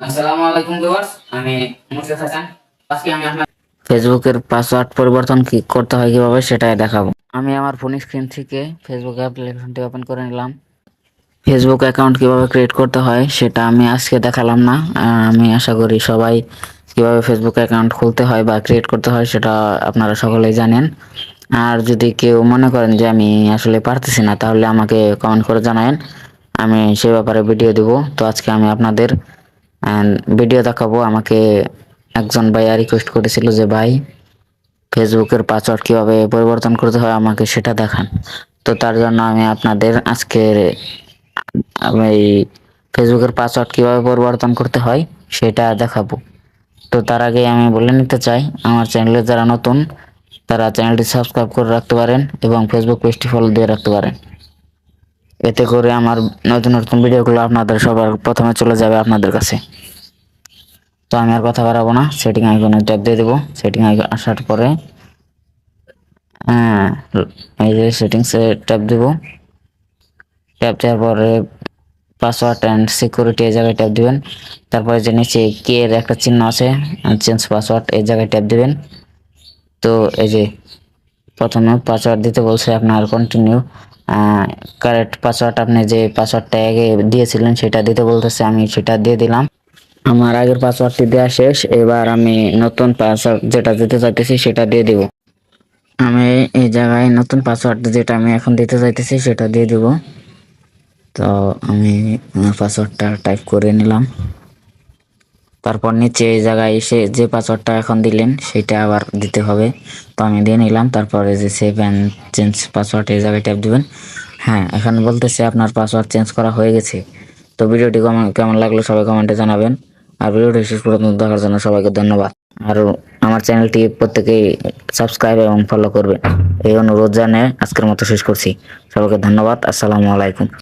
আসসালামু আলাইকুম ভিউয়ার্স আমি মুর্শিদ হাসান। আজকে আমি আপনার ফেসবুকের পাসওয়ার্ড পরিবর্তন কি করতে হয় কীভাবে সেটাই দেখাবো। আমি আমার ফোন স্ক্রিন থেকে ফেসবুক অ্যাপ্লিকেশনটি ওপেন করে নিলাম। ফেসবুক অ্যাকাউন্ট কীভাবে ক্রিয়েট করতে হয় সেটা আমি আজকে দেখালাম না। আমি আশা করি সবাই কীভাবে ফেসবুক অ্যাকাউন্ট খুলতে হয় বা ক্রিয়েট করতে হয় সেটা আপনারা সকলেই জানেন। আর যদি কেউ মনে করেন যে আমি আসলে পারতেছি না তাহলে আমাকে কমেন্ট করে জানায়েন। আমি সে ব্যাপারে ভিডিও দেব। তো আজকে আমি আপনাদের ভিডিও দেখাবো, আমাকে একজন ভাইয়া রিকোয়েস্ট করেছিল যে, ভাই ফেসবুকের পাসওয়ার্ড কীভাবে পরিবর্তন করতে হয় আমাকে সেটা দেখান। তো তার জন্য আমি আপনাদের আজকের এই ফেসবুকের পাসওয়ার্ড কীভাবে পরিবর্তন করতে হয় সেটা দেখাবো। তো তার আগে আমি বলে নিতে চাই, আমার চ্যানেলে যারা নতুন, তারা চ্যানেলটি সাবস্ক্রাইব করে রাখতে পারেন এবং ফেসবুক পেজটি ফলো দিয়ে রাখতে পারেন। এতে করে আমার নতুন নতুন ভিডিওগুলো আপনাদের সবার প্রথমে চলে যাবে আপনাদের কাছে। তো আমি আর কথা বাড়াবো না সেটিং আইকনে ট্যাপ দিয়ে দেবো। সেটিং আইকন আসার পরে হ্যাঁ এই যে সেটিংসে ট্যাপ দেবো। ট্যাপ দেওয়ার পরে পাসওয়ার্ড অ্যান্ড সিকিউরিটি এই জায়গায় ট্যাপ দিবেন। তারপরে যে নিচে কে এর একটা চিহ্ন আছে চেঞ্জ পাসওয়ার্ড এই জায়গায় ট্যাপ দিবেন। তো এই যে প্রথমে পাসওয়ার্ড দিতে বলছে আপনার কন্টিনিউ কারেক্ট পাসওয়ার্ড আপনি যে পাসওয়ার্ডটা আগে দিয়েছিলেন সেটা দিতে বলতেছে, আমি সেটা দিয়ে দিলাম। আমার আগের পাসওয়ার্ডটি দেওয়া শেষ, এবার আমি নতুন পাসওয়ার্ড যেটা দিতে চাইতেছি সেটা দিয়ে দিব। আমি এই জায়গায় নতুন পাসওয়ার্ড যেটা আমি এখন দিতে চাইতেছি সেটা দিয়ে দিব। তো আমি আমার পাসওয়ার্ডটা টাইপ করে নিলাম। তারপর নিচে এই জায়গায় এসে যে পাসওয়ার্ডটা এখন দিলেন, সেটা আবার দিতে হবে। তো আমি দিয়ে নিলাম, তারপরে যে সেভ অ্যান্ড চেঞ্জ পাসওয়ার্ড এই জায়গায় ট্যাপ দিবেন। হ্যাঁ এখন বলতেছে আপনার পাসওয়ার্ড চেঞ্জ করা হয়ে গেছে। তো ভিডিওটি কেমন লাগল সবাই কমেন্টে জানাবেন। আর ভিডিওটি শেষ পর্যন্ত দেখার জন্য সবাইকে ধন্যবাদ। আর আমার চ্যানেলটি প্রত্যেকেই সাবস্ক্রাইব এবং ফলো করবেন। এই অনুরোধ জানিয়ে আজকের মতো শেষ করছি। সবাইকে ধন্যবাদ, আসসালামু আলাইকুম।